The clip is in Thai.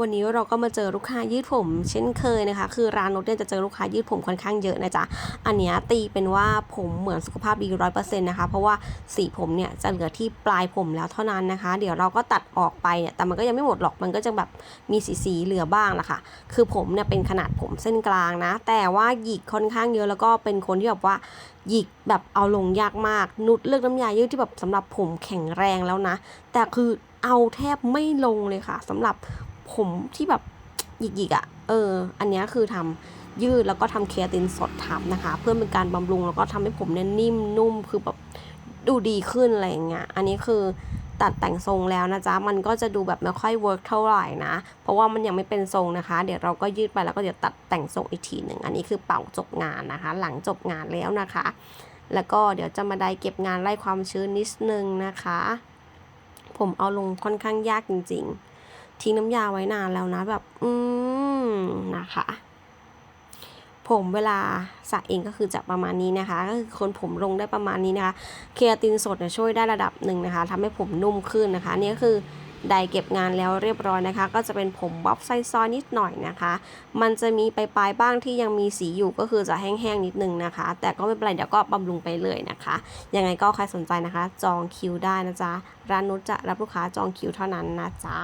วันนี้เราก็มาเจอลูกค้ายืดผม เช่นเคยนะคะ คือร้านนุชเนี่ยจะเจอลูกค้ายืดผมค่อนข้างเยอะนะจ๊ะ อันเนี้ยตีเป็นว่าผมเหมือนสุขภาพดีร้อยเปอร์เซ็นต์นะคะ เพราะว่าสีผมเนี่ยจะเหลือที่ปลายผมแล้วเท่านั้นนะคะ เดี๋ยวเราก็ตัดออกไปเนี่ย แต่มันก็ยังไม่หมดหรอก มันก็จะแบบมีสีสีเหลือบ้างละค่ะคือผมเนี่ยเป็นขนาดผมเส้นกลางนะ แต่ว่าหยิกค่อนข้างเยอะแล้วก็เป็นคนที่แบบว่าหยิกแบบเอาลงยากมาก นุชเลือกน้ำยายืดที่แบบสำหรับผมแข็งแรงแล้วนะ แต่คือเอาแทบไม่ลงเลยค่ะสำหรับ ผมที่แบบหยิกๆอะ่ะ เออ อันนี้คือทำยืดแล้วก็ทำเคราตินสดทับนะคะ เพื่อเป็นการบำรุงแล้วก็ทำให้ผมเนี่ยนิ่มนุ่มคือแบบดูดีขึ้นอะไรอย่างเงี้ย อันนี้คือตัดแต่งทรงแล้วนะจ๊ะ มันก็จะดูแบบไม่ค่อยเวิร์กเท่าไหร่นะ เพราะว่ามันยังไม่เป็นทรงนะคะ เดี๋ยวเราก็ยืดไปแล้วก็เดี๋ยวตัดแต่งทรงอีกทีหนึ่ง อันนี้คือเป่าจบงานนะคะ หลังจบงานแล้วนะคะ แล้วก็เดี๋ยวจะมาได้เก็บงานไล่ความชื้นนิดนึงนะคะ ผมเอาลงค่อนข้างยากจริง ๆ ทิ้งน้ำยาไว้นานแล้วนะแบบ อืมนะคะ ผมเวลาสระเองก็คือจะประมาณนี้นะคะ ก็คือคนผมลงได้ประมาณนี้นะคะเคราตินสดเนี่ยช่วยได้ระดับหนึ่งนะคะทำให้ผมนุ่มขึ้นนะคะนี่ก็คือไดเก็บงานแล้วเรียบร้อยนะคะ ก็จะเป็นผมบ๊อบไซซอยนิดหน่อยนะคะ มันจะมีปลายๆบ้างที่ยังมีสีอยู่ก็คือจะแห้งๆนิดนึงนะคะ แต่ก็ไม่เป็นไรเดี๋ยวก็บำรุงไปเลยนะคะยังไงก็ใครสนใจนะคะ จองคิวได้นะจ๊ะร้านนุชจะรับลูกค้าจองคิวเท่านั้นนะจ๊ะ